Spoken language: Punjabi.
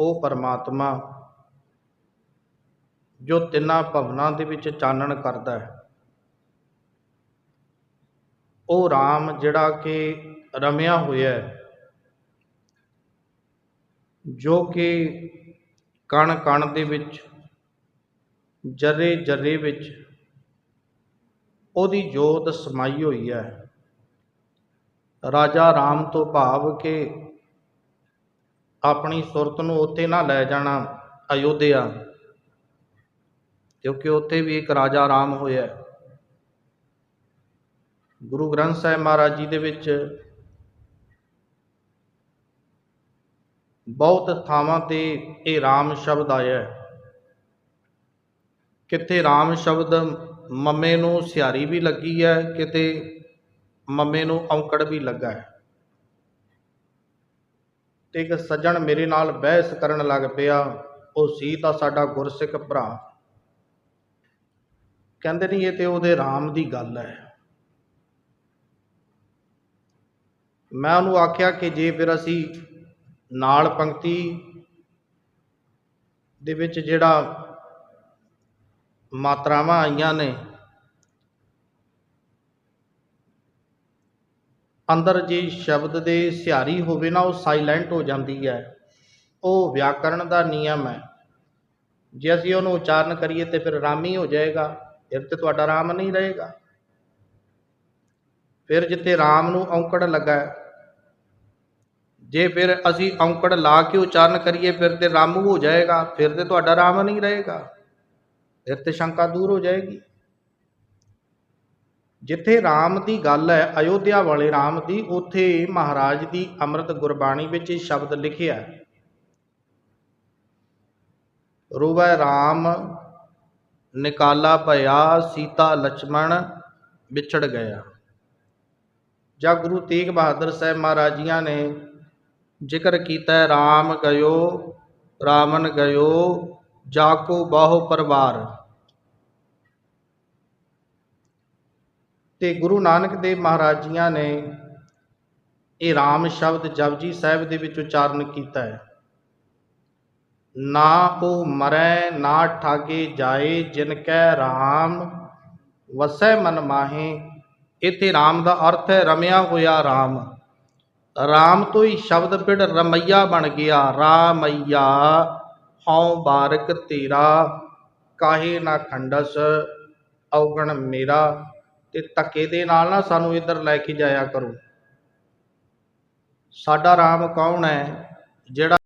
ਉਹ ਪਰਮਾਤਮਾ ਜੋ ਤਿੰਨਾਂ ਭਵਨਾਂ ਦੇ ਵਿੱਚ ਚਾਨਣ ਕਰਦਾ ਹੈ। ਉਹ RAM ਜਿਹੜਾ ਕਿ ਰਮਿਆ ਹੋਇਆ ਹੈ, ਜੋ ਕਿ ਕਣ ਕਣ ਦੇ ਵਿੱਚ ਜਰੇ ਜਰੇ ਵਿੱਚ ਉਹਦੀ ਜੋਤ ਸਮਾਈ ਹੋਈ ਹੈ। ਰਾਜਾ RAM ਤੋਂ ਭਾਵ ਕਿ ਆਪਣੀ ਸੁਰਤ ਨੂੰ ਉੱਥੇ ਨਾ ਲੈ ਜਾਣਾ ਅਯੋਧਿਆ। ਕਿਉਂਕਿ ਉੱਥੇ ਵੀ ਇੱਕ ਰਾਜਾ ਰਾਮ ਹੋਇਆ। ਗੁਰੂ ਗ੍ਰੰਥ ਸਾਹਿਬ ਮਹਾਰਾਜ ਜੀ ਦੇ ਵਿੱਚ ਬਹੁਤ ਥਾਵਾਂ ਤੇ ਇਹ ਰਾਮ ਸ਼ਬਦ ਆਇਆ ਹੈ। ਕਿਤੇ RAM ਸ਼ਬਦ ਮੰਮੇ ਨੂੰ ਸਿਆਰੀ ਵੀ ਲੱਗੀ ਹੈ, ਕਿਤੇ ਮੰਮੇ ਨੂੰ ਔਂਕੜ ਵੀ ਲੱਗਾ ਹੈ। ਤੇ ਇੱਕ ਸੱਜਣ ਮੇਰੇ ਨਾਲ ਬਹਿਸ ਕਰਨ ਲੱਗ ਪਿਆ, ਉਹ ਸੀ ਤਾਂ ਸਾਡਾ ਗੁਰਸਿੱਖ ਭਰਾ। ਕਹਿੰਦੇ ਨਹੀਂ, ਇਹ ਤੇ ਉਹਦੇ ਰਾਮ ਦੀ ਗੱਲ ਹੈ। ਮੈਂ ਉਹਨੂੰ ਆਖਿਆ ਕਿ ਜੇ ਫਿਰ ਅਸੀਂ ਨਾਲ ਪੰਕਤੀ ਦੇ ਵਿੱਚ ਜਿਹੜਾ ਮਾਤਰਾਵਾਂ ਆਈਆਂ ਨੇ ਅੰਦਰ ਜੇ ਸ਼ਬਦ ਦੇ ਸਿਹਾਰੀ ਹੋਵੇ ਨਾ, ਉਹ ਸਾਇਲੈਂਟ ਹੋ ਜਾਂਦੀ ਹੈ। ਉਹ ਵਿਆਕਰਣ ਦਾ ਨਿਯਮ ਹੈ। ਜੇ ਅਸੀਂ ਉਹਨੂੰ ਉਚਾਰਨ ਕਰੀਏ ਤੇ ਫਿਰ ਰਾਮੀ ਹੋ ਜਾਏਗਾ। ਫਿਰ ਤੇ ਤੁਹਾਡਾ ਰਾਮ ਨਹੀਂ ਰਹੇਗਾ। ਫਿਰ ਜਿੱਥੇ ਰਾਮ ਨੂੰ ਔਂਕੜ ਲੱਗਾ ਜੇ ਫਿਰ ਅਸੀਂ ਔਂਕੜ ਲਾ ਕੇ ਉਚਾਰਨ ਕਰੀਏ, ਫਿਰ ਤੇ ਰਾਮੂ ਹੋ ਜਾਏਗਾ। ਫਿਰ ਤੇ ਤੁਹਾਡਾ ਰਾਮ ਨਹੀਂ ਰਹੇਗਾ। ਫਿਰ ਤੇ ਸ਼ੰਕਾ ਦੂਰ ਹੋ ਜਾਏਗੀ। ਜਿੱਥੇ ਰਾਮ ਦੀ ਗੱਲ ਹੈ, ਅਯੋਧਿਆ ਵਾਲੇ ਰਾਮ ਦੀ, ਉੱਥੇ ਮਹਾਰਾਜ ਦੀ ਅੰਮ੍ਰਿਤ ਗੁਰਬਾਣੀ ਵਿੱਚ ਇਹ ਸ਼ਬਦ ਲਿਖਿਆ ਰੂਵੈ ਰਾਮ, ਨਿਕਾਲਾ ਭਇਆ, ਸੀਤਾ ਲక్ష్మణ ਵਿਛੜ ਗਿਆ। ਜਾਂ ਗੁਰੂ ਤੇਗ ਬਹਾਦਰ ਸਾਹਿਬ ਮਹਾਰਾਜੀਆਂ ਨੇ ਜ਼ਿਕਰ ਕੀਤਾ ਰਾਮ ਗਇਓ ਰਾਮਨ ਗਇਓ ਜਾ ਕੋ ਬਹੁ ਪਰਵਾਰ। ਤੇ ਗੁਰੂ ਨਾਨਕ ਦੇਵ ਮਹਾਰਾਜ ਜੀਆਂ ਨੇ ਇਹ RAM ਸ਼ਬਦ ਜਪਜੀ ਸਾਹਿਬ ਦੇ ਵਿੱਚ ਉਚਾਰਨ ਕੀਤਾ ਹੈ। ਨਾ ਉਹ ਮਰੈ, ਨਾ ਠਾਗੇ ਜਾਏ, ਜਿਨ ਕੈ RAM ਵਸੈ ਮਨ ਮਾਹੇ, ਇੱਥੇ RAM ਦਾ ਅਰਥ ਹੈ ਰਮਿਆ ਹੋਇਆ RAM RAM ਤੋਂ ਹੀ ਸ਼ਬਦ ਪਿੜ ਰਮਈਆ ਬਣ ਗਿਆ। ਰਾਮਈਆ, ਹਉ ਬਾਰਕ ਤੇਰਾ, ਕਾਹੇ ਨਾ ਖੰਡਸ, ਔਗਣ ਮੇਰਾ। ਤੇ ਧੱਕੇ ਦੇ ਨਾਲ ਨਾ ਸਾਨੂੰ ਇੱਧਰ ਲੈ ਕੇ ਜਾਇਆ ਕਰੋ। ਸਾਡਾ ਰਾਮ ਕੌਣ ਹੈ ਜਿਹੜਾ